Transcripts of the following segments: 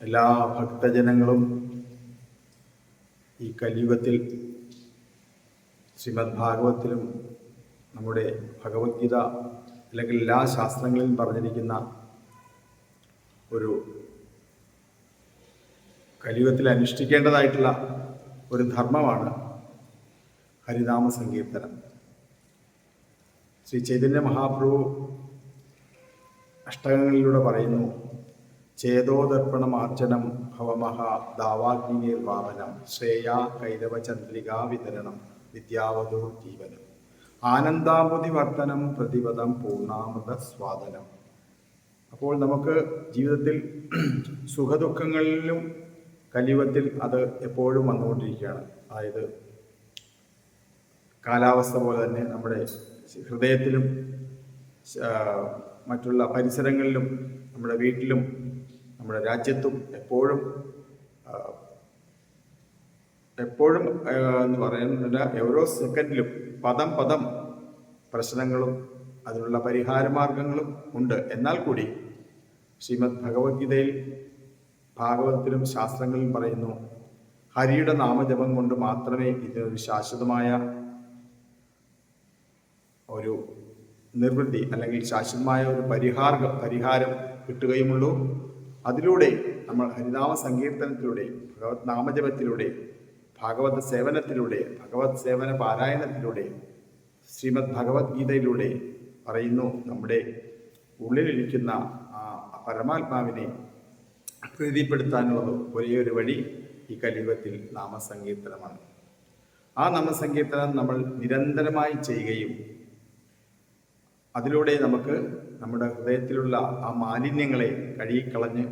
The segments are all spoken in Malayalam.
എല്ലാ ഭക്തജനങ്ങളും ഈ കലിയുഗത്തിൽ ശ്രീമദ് ഭാഗവത്തിലും നമ്മുടെ ഭഗവത്ഗീത അല്ലെങ്കിൽ എല്ലാ ശാസ്ത്രങ്ങളിലും പറഞ്ഞിരിക്കുന്ന ഒരു കലിയുഗത്തിൽ അനുഷ്ഠിക്കേണ്ടതായിട്ടുള്ള ഒരു ധർമ്മമാണ് ഹരിനാമ സങ്കീർത്തനം ശ്രീ ചൈതന്യ മഹാപ്രഭു അഷ്ടകങ്ങളിലൂടെ പറയുന്നു ചേതോദർപ്പണമാർജനം ഭവമഹ ദാവാഗ്നിർവാപനം ശ്രേയ കൈരവചന്ദ്രികാ വിതരണം വിദ്യാവതോ ജീവനം. ആനന്ദാമുതി വർധനം പ്രതിപദം പൂർണാമൃത സ്വാദനം അപ്പോൾ നമുക്ക് ജീവിതത്തിൽ സുഖദുഃഖങ്ങളിലും കലിയുഗത്തിൽ അത് എപ്പോഴും വന്നുകൊണ്ടിരിക്കുകയാണ്. അതായത് കാലാവസ്ഥ പോലെ തന്നെ നമ്മുടെ ഹൃദയത്തിലും മറ്റുള്ള പരിസരങ്ങളിലും നമ്മുടെ വീട്ടിലും നമ്മുടെ രാജ്യത്തും എപ്പോഴും എപ്പോഴും എന്ന് പറയുന്നില്ല ഓരോ സെക്കൻഡിലും പദം പദം പ്രശ്നങ്ങളും അതിനുള്ള പരിഹാരമാർഗങ്ങളും ഉണ്ട്. എന്നാൽ കൂടി ശ്രീമദ് ഭഗവത്ഗീതയിൽ ഭാഗവതത്തിലും ശാസ്ത്രങ്ങളിലും പറയുന്നു ഹരിയുടെ നാമജപം കൊണ്ട് മാത്രമേ ഇതിനൊരു ശാശ്വതമായ ഒരു നിർവൃത്തി അല്ലെങ്കിൽ ശാശ്വതമായ ഒരു പരിഹാര പരിഹാരം കിട്ടുകയുമുള്ളൂ. അതിലൂടെ നമ്മൾ ഹരിനാമ സങ്കീർത്തനത്തിലൂടെ ഭഗവത് നാമജപത്തിലൂടെ ഭാഗവത സേവനത്തിലൂടെ ഭഗവത് സേവന പാരായണത്തിലൂടെ ശ്രീമദ് ഭഗവത്ഗീതയിലൂടെ പറയുന്നു നമ്മുടെ ഉള്ളിലിരിക്കുന്ന ആ പരമാത്മാവിനെ പ്രീതിപ്പെടുത്താനുള്ളത് ഒരേ ഒരു വഴി ഈ കലിയുഗത്തിൽ നാമസങ്കീർത്തനമാണ്. ആ നാമസങ്കീർത്തനം നമ്മൾ നിരന്തരമായി ചെയ്യുകയും അതിലൂടെ നമുക്ക് നമ്മുടെ ഹൃദയത്തിലുള്ള ആ മാലിന്യങ്ങളെ കഴുകിക്കളഞ്ഞ്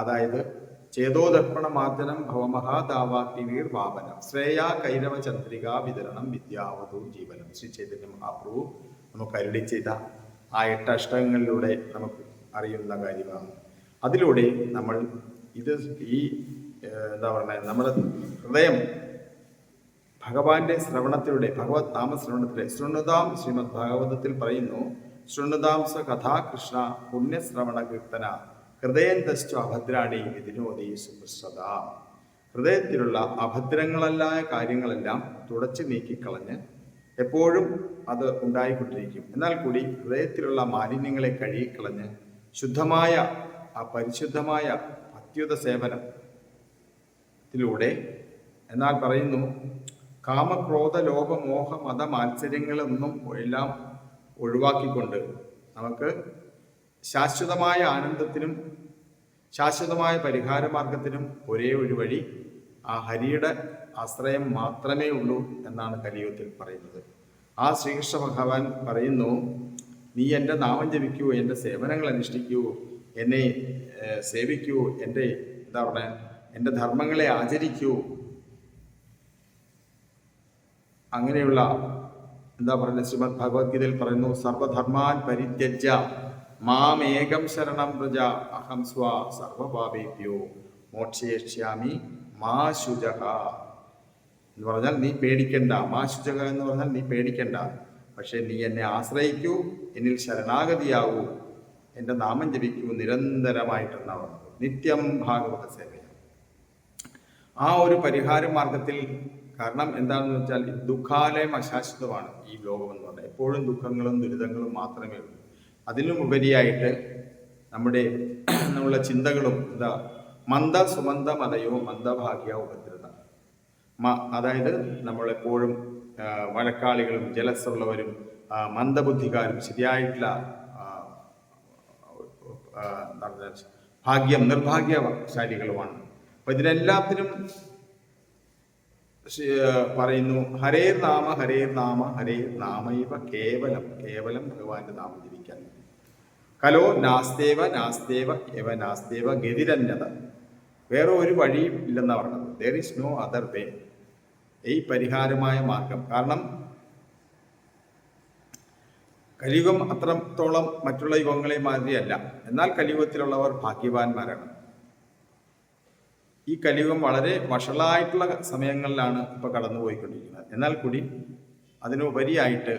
അതായത് ചേതോദർപ്പണ മാർജനം ഭവമഹാദാവാഗ്നിവീർ വാപനം. ശ്രേയ കൈരവ ചന്ദ്രിക വിതരണം വിദ്യാവതു ജീവനം. ശ്രീ ചൈതന്യ മഹാപ്രഭു നമുക്ക് അരുളി ചെയ്ത ആ എട്ട് അഷ്ടകങ്ങളിലൂടെ നമുക്ക് അറിയുന്ന കാര്യമാണ്. അതിലൂടെ നമ്മൾ ഇത് ഈ എന്താ പറയുക നമ്മുടെ ഹൃദയം ഭഗവാന്റെ ശ്രവണത്തിലൂടെ ഭഗവത് നാമ ശ്രവണത്തിലെ ശൃണുതാം ശ്രീമദ് ഭാഗവതത്തിൽ പറയുന്നു ശൃണുതാം സ കഥാ കൃഷ്ണ പുണ്യശ്രവണ കീർത്തന ഹൃദയന്തശ്ച അഭദ്രാണി വിധിനോദി ഹൃദയത്തിലുള്ള അഭദ്രങ്ങളല്ലായ കാര്യങ്ങളെല്ലാം തുടച്ചു നീക്കിക്കളഞ്ഞ് എപ്പോഴും അത് ഉണ്ടായിക്കൊണ്ടിരിക്കും. എന്നാൽ കൂടി ഹൃദയത്തിലുള്ള മാലിന്യങ്ങളെ കഴുകിക്കളഞ്ഞ് ശുദ്ധമായ ആ പരിശുദ്ധമായ അത്യുത സേവനത്തിലൂടെ എന്നാൽ പറയുന്നു കാമക്രോധ ലോഭ മോഹ മത മാത്സര്യങ്ങളൊന്നും എല്ലാം ഒഴിവാക്കിക്കൊണ്ട് നമുക്ക് ശാശ്വതമായ ആനന്ദത്തിനും ശാശ്വതമായ പരിഹാര മാർഗത്തിനും ഒരേ ഒരു വഴി ആ ഹരിയുടെ ആശ്രയം മാത്രമേ ഉള്ളൂ എന്നാണ് കലിയുഗത്തിൽ പറയുന്നത്. ആ ശ്രീകൃഷ്ണ ഭഗവാൻ പറയുന്നു നീ എന്റെ നാമം ജപിക്കൂ എന്റെ സേവനങ്ങൾ അനുഷ്ഠിക്കൂ എന്നെ സേവിക്കൂ എന്റെ എന്താ പറയുക എന്റെ ധർമ്മങ്ങളെ ആചരിക്കൂ അങ്ങനെയുള്ള എന്താ പറയുന്നത് ശ്രീമദ് ഭഗവത്ഗീതയിൽ പറയുന്നു സർവധർമാൻ പരിത്യജ മാമേകം ശരണം പ്രജ അഹം സ്വ സർവപാപേഭ്യോ മോക്ഷയേഷ്യാമി മാ ശുചക എന്ന് പറഞ്ഞാൽ നീ പേടിക്കണ്ട മാ ശുചക എന്ന് പറഞ്ഞാൽ നീ പേടിക്കണ്ട പക്ഷേ നീ എന്നെ ആശ്രയിക്കൂ എന്നിൽ ശരണാഗതിയാവൂ എന്റെ നാമം ജപിക്കൂ നിരന്തരമായിട്ടെന്നാണ് നിത്യം ഭാഗവത സേവയാണ് ആ ഒരു പരിഹാര മാർഗത്തിൽ കാരണം എന്താണെന്ന് വെച്ചാൽ ദുഃഖാലയം അശാശ്വതമാണ് ഈ ലോകം എന്ന് പറഞ്ഞാൽ. എപ്പോഴും ദുഃഖങ്ങളും ദുരിതങ്ങളും മാത്രമേ ഉള്ളൂ. അതിലും ഉപരിയായിട്ട് നമ്മുടെ നമ്മളുടെ ചിന്തകളും എന്താ മന്ദ സുമന്ദ മതയോ മന്ദഭാഗ്യ ഉപദ്രത. മ- അതായത് നമ്മളെപ്പോഴും വഴക്കാളികളും ജലസുള്ളവരും മന്ദബുദ്ധിക്കാരും ശരിയായിട്ടുള്ള ഭാഗ്യം നിർഭാഗ്യശാലികളുമാണ് അപ്പൊ ഇതിനെല്ലാത്തിനും പറയുന്നു ഹരേ നാമ ഹരേ നാമ ഹരേ നാമൈവ കേവലം കേവലം ഭഗവാന്റെ നാമം ജപിക്കാൻ. കലോ നാസ്തേവ നാസ്തേവ എവ നാസ്തേവ ഗതിരന്യത. വേറെ ഒരു വഴിയും ഇല്ലെന്നാണ് പറഞ്ഞത്. There is no other way ഈ പരിഹാരമായ മാർഗം. കാരണം കലിയുഗം അത്രത്തോളം മറ്റുള്ള യുഗങ്ങളെ മാതിരിയല്ല. എന്നാൽ കലിയുഗത്തിലുള്ളവർ ഭാഗ്യവാന്മാരാണ്. ഈ കലിയുഗം വളരെ വഷളായിട്ടുള്ള സമയങ്ങളിലാണ് ഇപ്പോൾ കടന്നുപോയിക്കൊണ്ടിരിക്കുന്നത്. എന്നാൽ കൂടി അതിനുപരിയായിട്ട്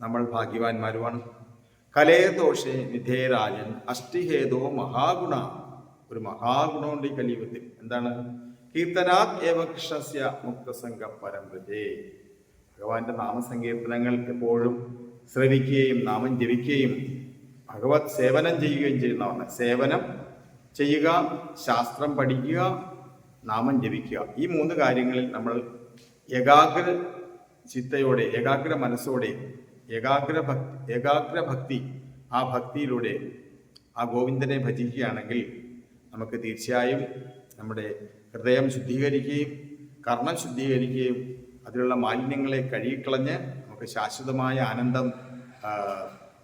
നമ്മൾ ഭാഗ്യവാന്മാരുമാണ്. കലേ ദോഷേ വിധേയരാജൻ അഷ്ടിഹേതോ മഹാഗുണ. ഒരു മഹാഗുണമുണ്ട് ഈ കലിയുഗത്തിൽ. എന്താണ്? കീർത്തനാത് ഏവ കൃഷ്ണസ്യ മുക്തസംഗ പരമ്പരേ ഭഗവാന്റെ നാമസങ്കീർത്തനങ്ങൾ എപ്പോഴും ശ്രവിക്കുകയും നാമം ജപിക്കുകയും ഭഗവത് സേവനം ചെയ്യുകയും ചെയ്യുന്നവർ സേവനം ചെയ്യുക ശാസ്ത്രം പഠിക്കുക നാമം ജപിക്കുക. ഈ മൂന്ന് കാര്യങ്ങളിൽ നമ്മൾ ഏകാഗ്ര ചിത്തയോടെ ഏകാഗ്ര മനസ്സോടെ ഏകാഗ്ര ഭക്തി ഏകാഗ്ര ഭക്തി ആ ഭക്തിയിലൂടെ ആ ഗോവിന്ദനെ ഭജിക്കുകയാണെങ്കിൽ നമുക്ക് തീർച്ചയായും നമ്മുടെ ഹൃദയം ശുദ്ധീകരിക്കുകയും കർണം ശുദ്ധീകരിക്കുകയും അതിലുള്ള മാലിന്യങ്ങളെ കഴുകിക്കളഞ്ഞ് നമുക്ക് ശാശ്വതമായ ആനന്ദം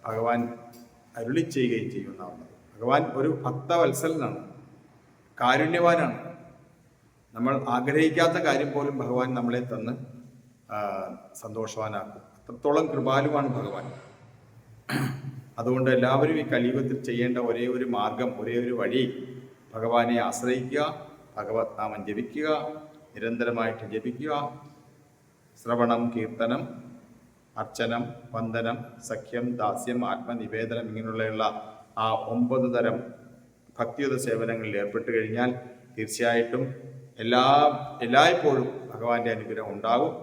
ഭഗവാൻ അരുളി ചെയ്യുകയും ചെയ്യുന്നതാണ്. ഭഗവാൻ ഒരു ഭക്തവത്സലനാണ്. കാരുണ്യവാനാണ്. നമ്മൾ ആഗ്രഹിക്കാത്ത കാര്യം പോലും ഭഗവാൻ നമ്മളെ തന്ന് സന്തോഷവാനാക്കും. അത്രത്തോളം കൃപാലുവാണ് ഭഗവാൻ. അതുകൊണ്ട് എല്ലാവരും ഈ കലിയുഗത്തിൽ ചെയ്യേണ്ട ഒരേ ഒരു മാർഗം ഒരേ ഒരു വഴി ഭഗവാനെ ആശ്രയിക്കുക ഭഗവത് നാമം ജപിക്കുക നിരന്തരമായിട്ട് ജപിക്കുക. ശ്രവണം കീർത്തനം അർച്ചനം വന്ദനം സഖ്യം ദാസ്യം ആത്മനിവേദനം ഇങ്ങനെയുള്ള ആ ഒമ്പത് തരം ഭക്തിയുത സേവനങ്ങളിൽ ഏർപ്പെട്ട് കഴിഞ്ഞാൽ തീർച്ചയായിട്ടും എല്ലാ എല്ലായ്പ്പോഴും ഭഗവാന്റെ അനുഗ്രഹം ഉണ്ടാകും.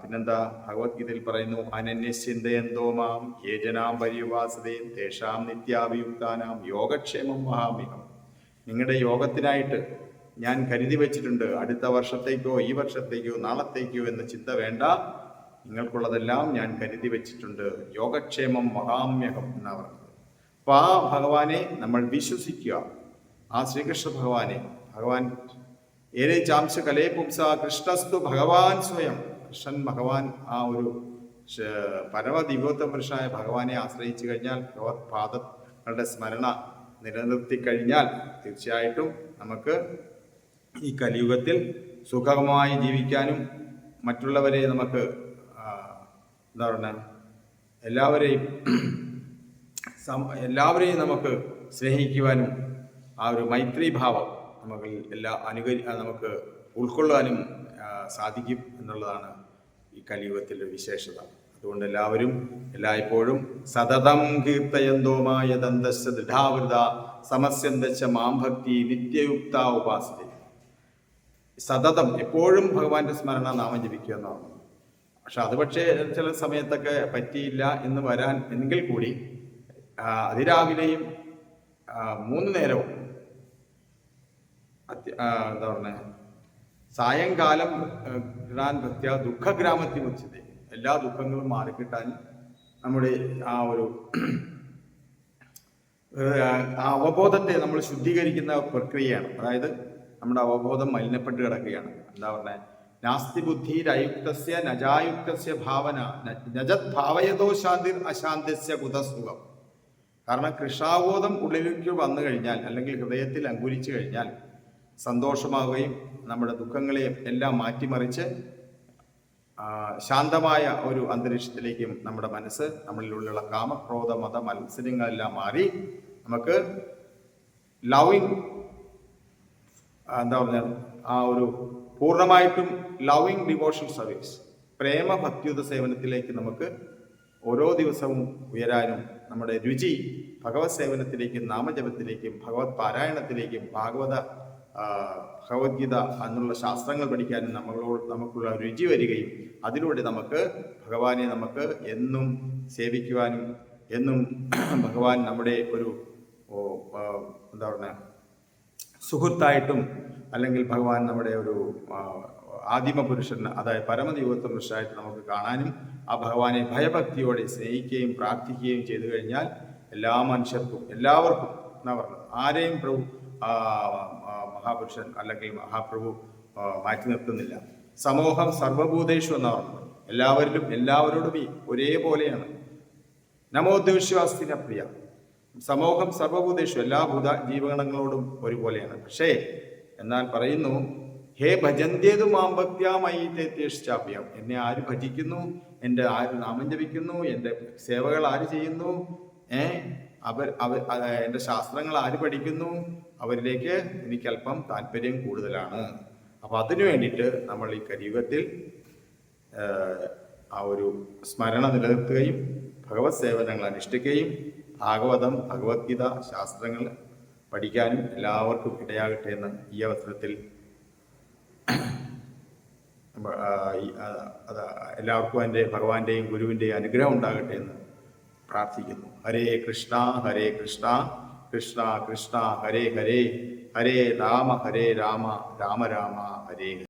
പിന്നെന്താ? ഭഗവത്ഗീതയിൽ പറയുന്നു അനന്യശ്ചിന്തയന്തോ മാം ഏജനാം പര്യവാസതയും തേഷാം നിത്യാഭിയുക്താനാം യോഗക്ഷേമം മഹാമികം നിങ്ങളുടെ യോഗത്തിനായിട്ട് ഞാൻ കരുതി വെച്ചിട്ടുണ്ട് അടുത്ത വർഷത്തേക്കോ ഈ വർഷത്തേക്കോ നാളത്തേക്കോ എന്ന ചിന്ത വേണ്ട. നിങ്ങൾക്കുള്ളതെല്ലാം ഞാൻ കരുതി വെച്ചിട്ടുണ്ട്. യോഗക്ഷേമം മഹാമ്യകം എന്നാ അപ്പൊ ആ ഭഗവാനെ നമ്മൾ വിശ്വസിക്കുക. ആ ശ്രീകൃഷ്ണ ഭഗവാനെ ഭഗവാൻ ഏറെ ചാംശ കലേ പുംസ കൃഷ്ണസ്തു ഭഗവാൻ സ്വയം. കൃഷ്ണൻ ഭഗവാൻ ആ ഒരു പരമദിവ്യോത്തമ പുരുഷനായ ഭഗവാനെ ആശ്രയിച്ചു കഴിഞ്ഞാൽ ഭഗവത് പാദങ്ങളുടെ സ്മരണ നിലനിർത്തി കഴിഞ്ഞാൽ തീർച്ചയായിട്ടും നമുക്ക് ഈ കലിയുഗത്തിൽ സുഖമായി ജീവിക്കാനും മറ്റുള്ളവരെ നമുക്ക് എന്താ പറയുക എല്ലാവരെയും എല്ലാവരെയും നമുക്ക് സ്നേഹിക്കുവാനും ആ ഒരു മൈത്രി ഭാവം നമുക്ക് എല്ലാ അനുകരി നമുക്ക് ഉൾക്കൊള്ളാനും സാധിക്കും എന്നുള്ളതാണ് ഈ കലിയുഗത്തിന്റെ വിശേഷത. അതുകൊണ്ട് എല്ലാവരും എല്ലായ്പ്പോഴും സതതം കീർത്തയന്തോമായ ദന്തശ ദൃഢാവൃത സമസ്യന്തച്ച മാം ഭക്തി നിത്യയുക്ത ഉപാസന സതതം എപ്പോഴും ഭഗവാന്റെ സ്മരണ നാമം ജപിക്കുക എന്നാണ് പക്ഷെ അത് പക്ഷേ ചില സമയത്തൊക്കെ പറ്റിയില്ല എന്ന് വരാൻ എങ്കിൽ കൂടി അതിരാവിലെയും മൂന്ന് നേരവും എന്താ പറഞ്ഞ? സായങ്കാലം ഇടാൻ പറ്റിയ ദുഃഖഗ്രാമത്തിൽ വെച്ചത്. എല്ലാ ദുഃഖങ്ങളും മാറിക്കിട്ടാൻ നമ്മുടെ ആ ഒരു ആ അവബോധത്തെ നമ്മൾ ശുദ്ധീകരിക്കുന്ന പ്രക്രിയയാണ്. അതായത് നമ്മുടെ അവബോധം മലിനപ്പെട്ട് കിടക്കുകയാണ്. എന്താ പറഞ്ഞ? നാസ്തി ബുദ്ധിരയുക്തസ്യ നജായുക്തസ്യ ഭാവന നജത് ഭാവയതോ ശാന്തിർ അശാന്തസ്യ കുതസുഖം കാരണം കൃഷാബോധം ഉള്ളിലേക്ക് വന്നു കഴിഞ്ഞാൽ അല്ലെങ്കിൽ ഹൃദയത്തിൽ അങ്കുരിച്ചു കഴിഞ്ഞാൽ സന്തോഷമാവുകയും നമ്മുടെ ദുഃഖങ്ങളെയും എല്ലാം മാറ്റിമറിച്ച് ശാന്തമായ ഒരു അന്തരീക്ഷത്തിലേക്കും നമ്മുടെ മനസ്സ് നമ്മളിലുള്ള കാമക്രോധ മത മത്സരങ്ങളെല്ലാം മാറി നമുക്ക് ലവിങ് എന്താ പറഞ്ഞ ആ ഒരു പൂർണമായിട്ടും ലവിങ് ഡിവോഷൻ സർവീസ് പ്രേമ ഭക്തിയുത സേവനത്തിലേക്ക് നമുക്ക് ഓരോ ദിവസവും ഉയരാനും നമ്മുടെ രുചി ഭഗവത് സേവനത്തിലേക്കും നാമജപത്തിലേക്കും ഭഗവത് പാരായണത്തിലേക്കും ഭാഗവത ഭഗവത്ഗീത എന്നുള്ള ശാസ്ത്രങ്ങൾ പഠിക്കാനും നമ്മളോട് നമുക്കുള്ള രുചി വരികയും അതിലൂടെ നമുക്ക് ഭഗവാനെ നമുക്ക് എന്നും സേവിക്കുവാനും എന്നും ഭഗവാൻ നമ്മുടെ ഒരു എന്താ പറയുക സുഹൃത്തായിട്ടും അല്ലെങ്കിൽ ഭഗവാൻ നമ്മുടെ ഒരു ആദിമ പുരുഷൻ അതായത് പരമദൈവത്വ പുരുഷനായിട്ട് നമുക്ക് കാണാനും ആ ഭഗവാനെ ഭയഭക്തിയോടെ സ്നേഹിക്കുകയും പ്രാർത്ഥിക്കുകയും ചെയ്തു കഴിഞ്ഞാൽ എല്ലാ മനുഷ്യർക്കും എല്ലാവർക്കും എന്നാ പറഞ്ഞത് ആരെയും പ്രഭു മഹാപുരുഷൻ അല്ലെങ്കിൽ മഹാപ്രഭു മാറ്റി നിർത്തുന്നില്ല. സമൂഹം സർവഭൂതേഷു എന്നാ പറഞ്ഞത്. എല്ലാവരിലും എല്ലാവരോടും ഈ ഒരേപോലെയാണ്. നമോദ്ദേശവാസ്തിന പ്രിയ. സമൂഹം സർവഭൂതേഷു എല്ലാ ഭൂത ജീവഗണങ്ങളോടും ഒരുപോലെയാണ്. പക്ഷേ എന്നാൽ പറയുന്നു ഹേ ഭജന്തേതു മാം ഭക്തിയാമയി തേത്യേഷ്ടാഭ്യം എന്നെ ആര് ഭജിക്കുന്നു? എന്റെ ആര് നാമം ജപിക്കുന്നു? എന്റെ സേവകൾ ആര് ചെയ്യുന്നു? ഏ? അവർ അവർ എന്റെ ശാസ്ത്രങ്ങൾ ആര് പഠിക്കുന്നു? അവരിലേക്ക് എനിക്ക് അല്പം താല്പര്യം കൂടുതലാണ്. അപ്പൊ അതിനു വേണ്ടിയിട്ട് നമ്മൾ ഈ കലിയുഗത്തിൽ ആ ഒരു സ്മരണ നിലനിർത്തുകയും ഭഗവത് സേവനങ്ങൾ അനുഷ്ഠിക്കുകയും ഭാഗവതം ഭഗവത്ഗീത ശാസ്ത്രങ്ങൾ പഠിക്കാനും എല്ലാവർക്കും ഇടയാകട്ടെ എന്ന് ഈ അവസരത്തിൽ അത് എല്ലാവർക്കും എന്റെ ഭഗവാന്റെയും ഗുരുവിന്റെയും അനുഗ്രഹം ഉണ്ടാകട്ടെ എന്ന് പ്രാർത്ഥിക്കുന്നു. ഹരേ കൃഷ്ണ ഹരേ കൃഷ്ണ കൃഷ്ണ കൃഷ്ണ ഹരേ ഹരേ ഹരേ രാമ ഹരേ രാമ രാമ രാമ ഹരേ